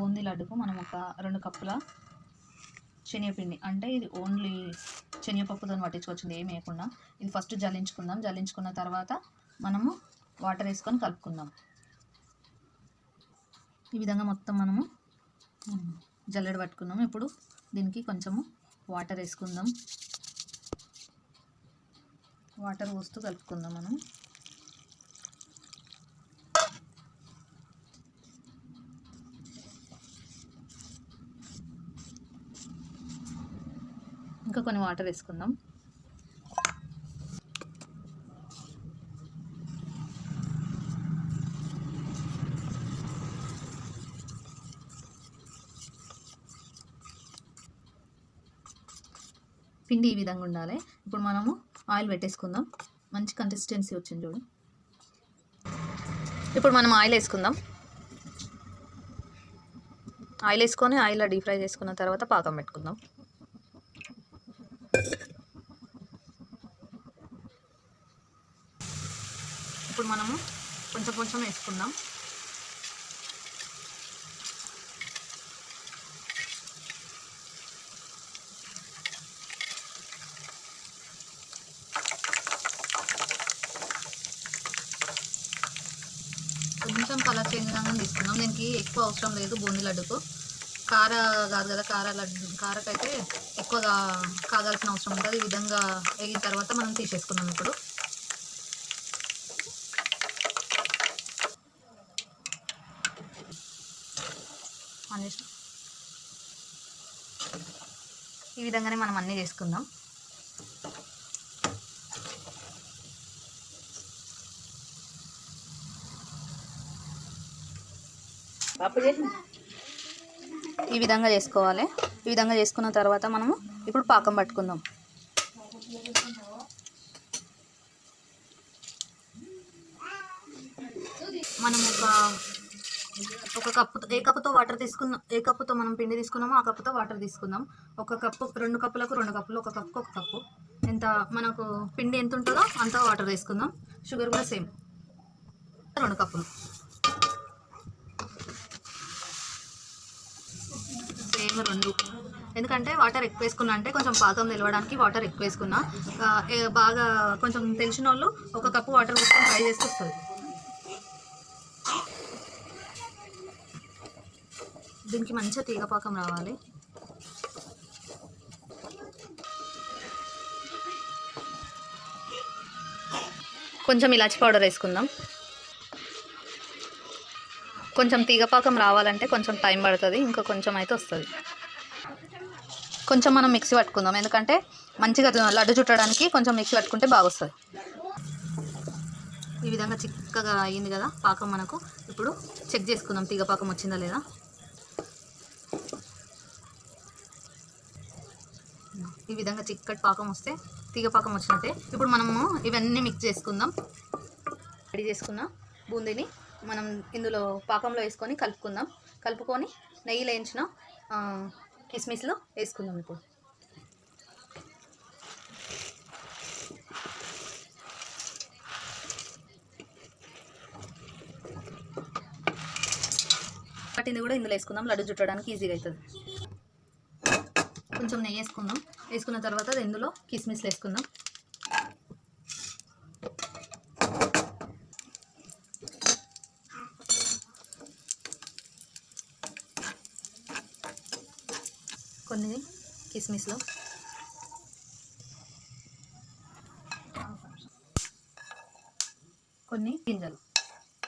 బూందీ లడ్డుకు మనం ఒక రెండు కప్పుల శనగపిండి. అంటే ఇది ఓన్లీ శనగపప్పుతో పట్టించుకొచ్చింది ఏమి వేయకుండా. ఇది ఫస్ట్ జల్లించుకుందాం. జల్లించుకున్న తర్వాత మనము వాటర్ వేసుకొని కలుపుకుందాం. ఈ విధంగా మొత్తం మనము ఉమ్, జల్లెడ పట్టుకున్నాం ఇప్పుడు దీనికి కొంచెము వాటర్ వేసుకుందాం. వాటర్ పోస్తూ కలుపుకుందాం మనం. ఇంకా కొన్ని వాటర్ వేసుకుందాం. పిండి ఈ విధంగా ఉండాలి. ఇప్పుడు మనము ఆయిల్ పెట్టేసుకుందాం. మంచి కన్సిస్టెన్సీ వచ్చింది చూడు. ఇప్పుడు మనం ఆయిల్ వేసుకుందాం. ఆయిల్ వేసుకొని ఆయిల్లో డీప్ ఫ్రై చేసుకున్న తర్వాత పాకం పెట్టుకుందాం. ఇప్పుడు మనము కొంచెం కొంచెం వేసుకుందాం. కొంచెం కలర్ చేంజ్ కాగానే తీసుకున్నాం దీనికి ఎక్కువ అవసరం లేదు బూందీ లడ్డుకు. కార కాదు కదా కార లడ్డు కారకైతే ఎక్కువగా కాగాల్సిన అవసరం ఉంటుంది ఈ విధంగా వేగిన తర్వాత మనం తీసేసుకున్నాం ఇప్పుడు. ఈ విధంగానే మనం అన్నీ చేసుకుందాం. ఈ విధంగా చేసుకోవాలి. ఈ విధంగా చేసుకున్న తర్వాత మనము ఇప్పుడు పాకం పట్టుకుందాం. మనం ఒక ఒక కప్పు ఏ కప్పుతో వాటర్ తీసుకుందాం ఏ కప్పుతో మనం పిండి తీసుకున్నామో ఆ కప్పుతో వాటర్ తీసుకుందాం. ఒక కప్పు రెండు కప్పులకు రెండు కప్పులు ఒక కప్పు ఒక కప్పు. ఎంత మనకు పిండి ఎంత ఉంటుందో అంత వాటర్ తీసుకుందాం. షుగర్ కూడా సేమ్. రెండు కప్పులు. సేమ్ రెండు. ఎందుకంటే వాటర్ ఎక్కువ వేసుకున్నా అంటే కొంచెం పాకం నిలవడానికి వాటర్ ఎక్కువ వేసుకున్నా. బాగా కొంచెం తెలిసిన వాళ్ళు ఒక కప్పు వాటర్ వేసుకొని ట్రై చేస్తే వస్తుంది. దీనికి మంచిగా తీగ పాకం రావాలి. కొంచెం ఇలాచి పౌడర్ వేసుకుందాం. కొంచెం తీగపాకం రావాలంటే కొంచెం టైం పడుతుంది ఇంకా కొంచెం అయితే వస్తుంది. కొంచెం మనం మిక్సీ పట్టుకుందాం ఎందుకంటే మంచిగా లడ్డు చుట్టడానికి కొంచెం మిక్సీ పట్టుకుంటే బాగా వస్తుంది ఈ విధంగా చిక్కగా అయ్యింది కదా పాకం మనకు. ఇప్పుడు చెక్ చేసుకుందాం తీగ పాకం వచ్చిందా లేదా. ఈ విధంగా చిక్కటి పాకం వస్తే తీగ పాకం వచ్చినట్టే. ఇప్పుడు మనము ఇవన్నీ మిక్స్ చేసుకుందాం. రెడీ చేసుకున్న బూందీని మనం ఇందులో పాకంలో వేసుకొని కలుపుకుందాం. కలుపుకొని నెయ్యి వేయించిన కిస్మిస్లో వేసుకుందాం ఇప్పుడు. పట్టింది కూడా ఇందులో వేసుకుందాం. లడ్డు చుట్టడానికి ఈజీగా అవుతుంది. కొంచెం నెయ్యి వేసుకుందాం. వేసుకున్న తర్వాత అది ఇందులో కిస్మిస్లు వేసుకుందాం. కొన్ని కిస్మిస్లో. కొన్ని గింజలు.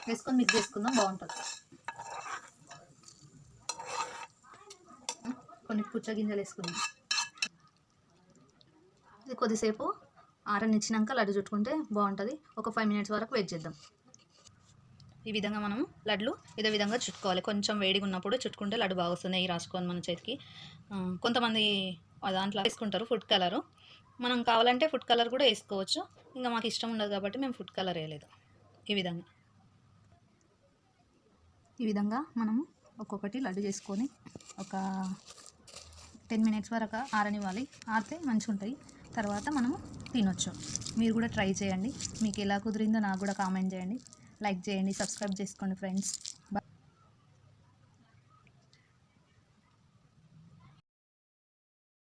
వేసుకొని మిక్స్ చేసుకుందాం బాగుంటుంది. కొన్ని పుచ్చ గింజలు వేసుకుందాం. ఇది కొద్దిసేపు ఆరనిచ్చినాక లడ్డు చుట్టుకుంటే బాగుంటుంది. ఒక ఫైవ్ మినిట్స్ వరకు వెయిట్ చేద్దాం. ఈ విధంగా మనం లడ్లు ఇదే విధంగా చుట్టుకోవాలి. కొంచెం వేడిగా ఉన్నప్పుడు చుట్టుకుంటే లడ్డు బాగా వస్తుంది. నెయ్యి రాసుకోవాలి మన చేతికి. కొంతమంది దాంట్లో వేసుకుంటారు ఫుడ్ కలరు. మనం కావాలంటే ఫుడ్ కలర్ కూడా వేసుకోవచ్చు. ఇంకా మాకు ఇష్టం ఉండదు కాబట్టి మేము ఫుడ్ కలర్ వేయలేదు. ఈ విధంగా. ఈ విధంగా మనము ఒక్కొక్కటి లడ్డు చేసుకొని ఒక టెన్ మినిట్స్ వరకు ఆరనివ్వాలి. ఆరితే మంచిగా ఉంటాయి తర్వాత మనము తినొచ్చు. మీరు కూడా ట్రై చేయండి. మీకు ఎలా కుదిరిందో నాకు కూడా కామెంట్ చేయండి. లైక్ చేయండి సబ్స్క్రైబ్ చేసుకోండి ఫ్రెండ్స్.